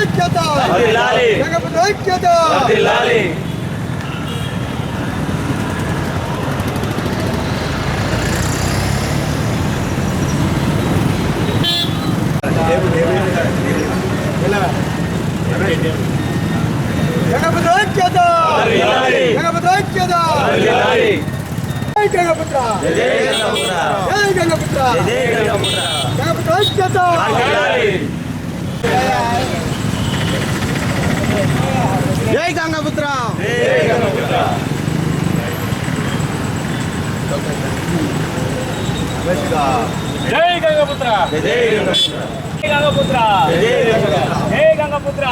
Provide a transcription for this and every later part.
ఐక్యత ఐక్యత ఐక్యత గంగపుత్ర జై గంగపుత్ర. జై గంగపుత్ర జై గంగపుత్ర. గంగపుత్ర ఐక్యత. జై గంగపుత్ర జై గంగపుత్ర. జై గంగపుత్ర జై గంగపుత్ర. జై గంగపుత్ర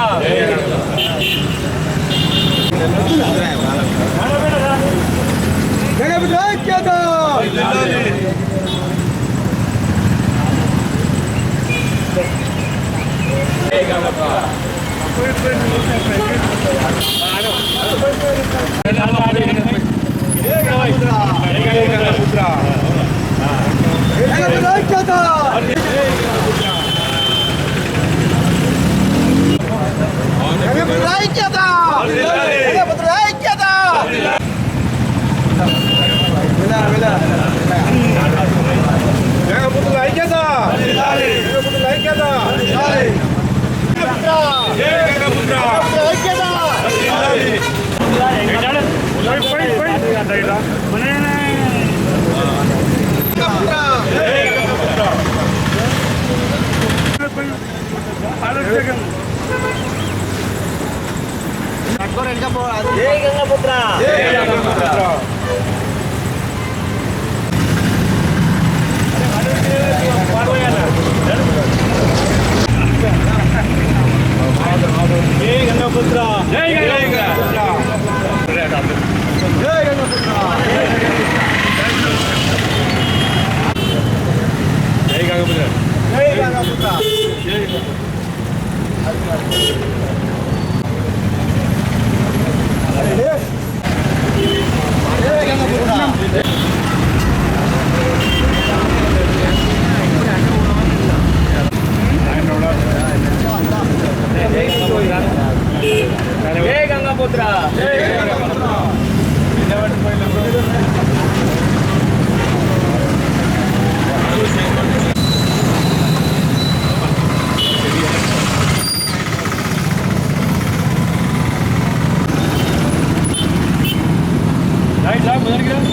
జై గంగపుత్ర ఐక్యత గంగపుత్ర ఐక్యత గంగపుత్ర ఐక్యత విలా విలా గంగపుత్రుల ఐక్యత గంగపుత్రుల ఐక్యత జై గంగపుత్ర. జై గంగపుత్ర జై గంగపుత్ర జై గంగపుత్ర జై గంగపుత్ర வருகிறார்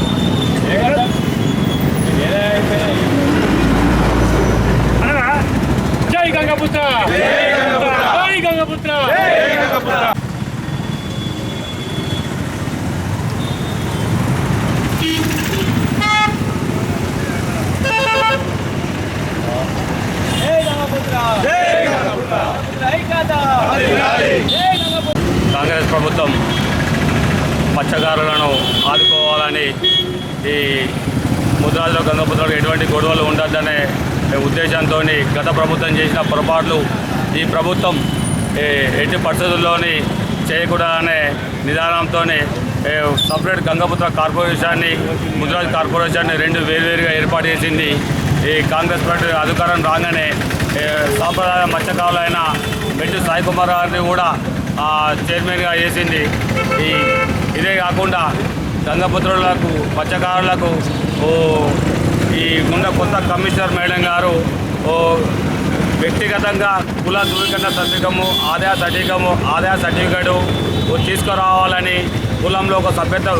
ఆదుకోవాలని ఈ ముద్రాజులో గంగపుత్రులకు ఎటువంటి గొడవలు ఉండద్దనే ఉద్దేశంతో గత ప్రభుత్వం చేసిన పొరపాట్లు ఈ ప్రభుత్వం ఎట్టి పరిస్థితుల్లోని చేయకూడదనే నిదానంతో సపరేట్ గంగపుత్ర కార్పొరేషన్ని ముద్రాజ్ కార్పొరేషన్ని రెండు వేరువేరుగా ఏర్పాటు చేసింది. ఈ కాంగ్రెస్ పార్టీ అధికారం రాగానే సాంప్రదాయ మత్స్యకారులైన మెట్టు సాయి కుమార్ గారిని కూడా చైర్మన్గా చేసింది ఈ ఇదే కాకుండా గంగపుత్రులకు మత్స్యకారులకు ఓ ఈ ఉన్న కొత్త కమిషనర్ మేడం గారు ఓ వ్యక్తిగతంగా కుల ధృవీకరణ సర్టిఫికము ఆదాయ సర్టిఫికము ఆదాయ సర్టిఫికేటు తీసుకురావాలని కులంలో ఒక సభ్యత్వం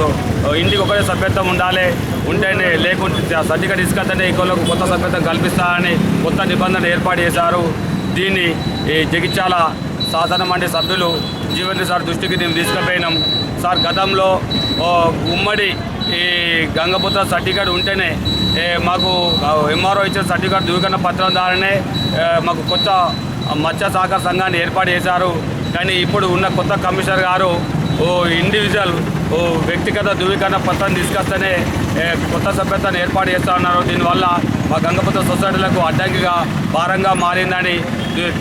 ఇంటికి ఒకటే సభ్యత్వం ఉండాలి ఉంటేనే లేకుంటే సర్టిఫికేట్ తీసుకొస్తేనే ఈ కులకు కొత్త సభ్యత్వం కల్పిస్తారని కొత్త నిబంధన ఏర్పాటు చేశారు. దీన్ని ఈ జగిత్యాల శాసన మండలి సభ్యులు జీవన్ సార్ దృష్టికి మేము తీసుకుపోయినాం. సార్ గతంలో ఓ ఉమ్మడి ఈ గంగపుత్ర సర్టిఫికేట్ ఉంటేనే మాకు ఎంఆర్ఓ ఇచ్చిన సర్టిఫికేట్ ధృవీకరణ పత్రం ద్వారానే మాకు కొత్త మత్స్య సహకార సంఘాన్ని ఏర్పాటు చేశారు. కానీ ఇప్పుడు ఉన్న కొత్త కమిషనర్ గారు ఓ ఇండివిజువల్ ఓ వ్యక్తిగత ధృవీకరణ పత్రం తీసుకొస్తేనే కొత్త సభ్యతను ఏర్పాటు చేస్తా ఉన్నారు. దీనివల్ల మా గంగపుత్ర సొసైటీలకు అడ్డంకిగా భారంగా మారిందని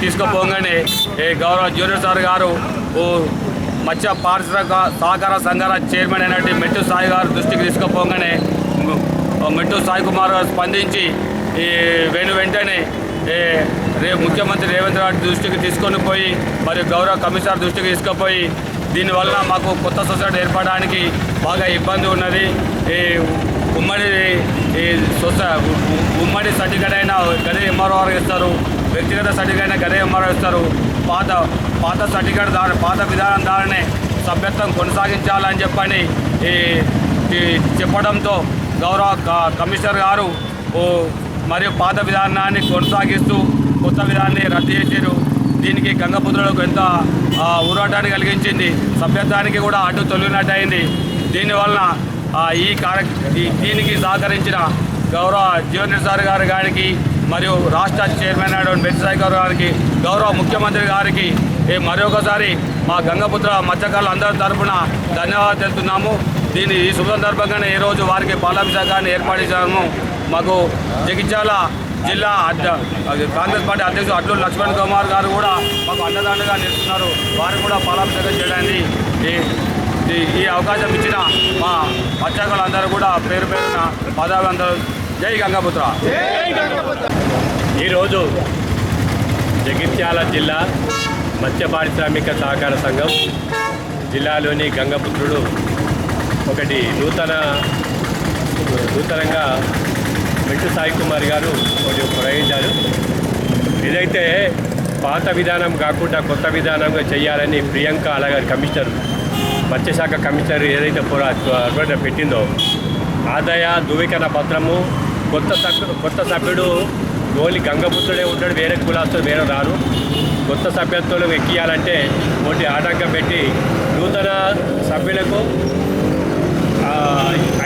తీసుకుపోగానే ఏ, గౌరవ జూనియర్ సార్ గారు మత్స్య పారిశ్రామిక సహకార సంఘాల చైర్మన్ అయినటువంటి మెట్టు సాయి గారు దృష్టికి తీసుకుపోగానే మెట్టు సాయి కుమార్ గారు స్పందించి ఈ వెను వెంటనే రే ముఖ్యమంత్రి రేవంత్ రెడ్డి దృష్టికి తీసుకొని పోయి మరియు గౌరవ కమిషనర్ దృష్టికి తీసుకుపోయి దీనివల్ల మాకు కొత్త సొసైటీ ఏర్పడడానికి బాగా ఇబ్బంది ఉన్నది. ఉమ్మడి ఈ సొసై ఉమ్మడి సర్టిఫికేట్ అయినా గదే ఎంఆర్ఓ ఇస్తారు వ్యక్తిగత సర్టిఫికేట్ అయినా గదే ఎంఆర్ఓ ఇస్తారు. పాత పాత సర్టిఫికేట్ ద్వారా పాత విధానం ద్వారానే సభ్యత్వం కొనసాగించాలని చెప్పని ఈ చెప్పడంతో గౌరవ కమిషనర్ గారు ఓ మరియు పాత విధానాన్ని కొనసాగిస్తూ కొత్త విధానాన్ని రద్దు చేశారు. దీనికి గంగపుత్రులకు ఎంత ఊరాటాన్ని కలిగించింది. సభ్యత్వానికి కూడా అడ్డు తొలిగినట్టు అయింది. దీనివలన ఈ కార్య ఈ- దీనికి సహకరించిన గౌరవ జీవన్ సార్ గారి గారికి మరియు రాష్ట్ర చైర్మన్ అయిన బెట్టిసాయి గారు గారికి గౌరవ ముఖ్యమంత్రి గారికి మరొకసారి మా గంగపుత్ర మత్స్యకారులు అందరి తరఫున ధన్యవాదాలు తెలుపుతున్నాము. దీని ఈ శుభ సందర్భంగానే ఈరోజు వారికి పాలాభిషేకాన్ని ఏర్పాటు చేశాము. మాకు జగిత్యాల జిల్లా అధ్య కాంగ్రెస్ పార్టీ అధ్యక్షుడు అడ్లూరు లక్ష్మణ్ కుమార్ గారు కూడా మాకు అండదండగా నిలుస్తున్నారు. వారికి కూడా పాలాభిషేకం చేయడానికి ఈ ఈ- అవకాశం ఇచ్చిన మా మత్స్యకారులందరూ కూడా పేరు పేరున పదాభివందరూ జై గంగాపుత్ర. ఈరోజు జగిత్యాల జిల్లా మత్స్య పారిశ్రామిక సహకార సంఘం జిల్లాలోని గంగపుత్రుడు ఒకటి నూతన నూతనంగా వెంటు సాయి కుమార్ గారు ఒకటి ప్రయోగించారు. ఇదైతే పాత విధానం కాకుండా కొత్త విధానంగా చేయాలని ప్రియాంక అలాగే కమిషనర్ మత్స్యశాఖ కమిషనర్ ఏదైతే పురా పెట్టిందో ఆదాయ ధృవీకరణ పత్రము కొత్త సభ్యుడు కొత్త సభ్యుడు ఓన్లీ గంగపుత్రుడే ఉంటాడు వేరే కులాస్తో వేరే రారు. కొత్త సభ్యత్వం ఎక్కియాలంటే ఒకటి ఆటంకం పెట్టి నూతన సభ్యులకు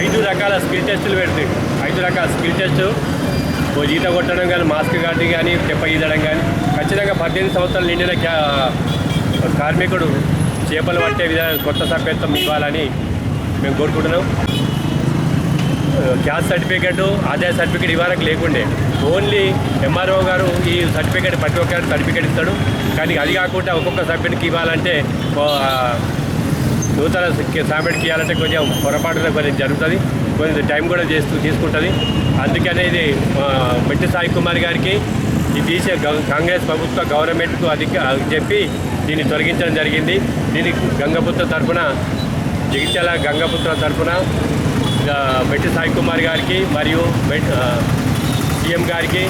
ఐదు రకాల స్కిల్ టెస్టులు పెడుతుంది. ఐదు రకాల స్కిల్ టెస్ట్. ఓ ఈత కొట్టడం కానీ మాస్క్ కానీ కానీ చెప్ప ఈదడం కానీ. ఖచ్చితంగా పద్దెనిమిది సంవత్సరాలు నిండిన కార్మికుడు చేపలు పట్టే విధానం కొత్త సభ్యత్వం ఇవ్వాలని మేము కోరుకుంటున్నాం. క్యాస్ట్ సర్టిఫికేట్ ఆదాయ సర్టిఫికేట్ ఇవ్వడానికి లేకుండే ఓన్లీ ఎంఆర్ఓ గారు ఈ సర్టిఫికేట్ ప్రతి ఒక్కరికి సర్టిఫికేట్ ఇస్తాడు. కానీ అది కాకుండా ఒక్కొక్క సభ్యునికి ఇవ్వాలంటే నూతన సబ్మిట్ ఇవ్వాలంటే కొంచెం పొరపాటున కొంచెం జరుగుతుంది. కొంచెం టైం కూడా చేస్తూ తీసుకుంటుంది. అందుకనే ఇది మెట్టి సాయి కుమార్ గారికి ఈ తీసే కాంగ్రెస్ ప్రభుత్వ గవర్నమెంట్కు అధిక చెప్పి దీన్ని తొలగించడం జరిగింది. దీనికి గంగపుత్ర తరఫున జగిత్యాల గంగపుత్ర తరఫున ఆ, మెట్టి సాయి కుమార్ గారికి మరియు సీఎం గారికి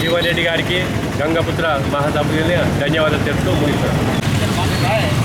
జీవన్ రెడ్డి గారికి గంగపుత్ర మహాసభ్యుల్ని ధన్యవాదాలు తెలుపుతూ ముగిస్తున్నాను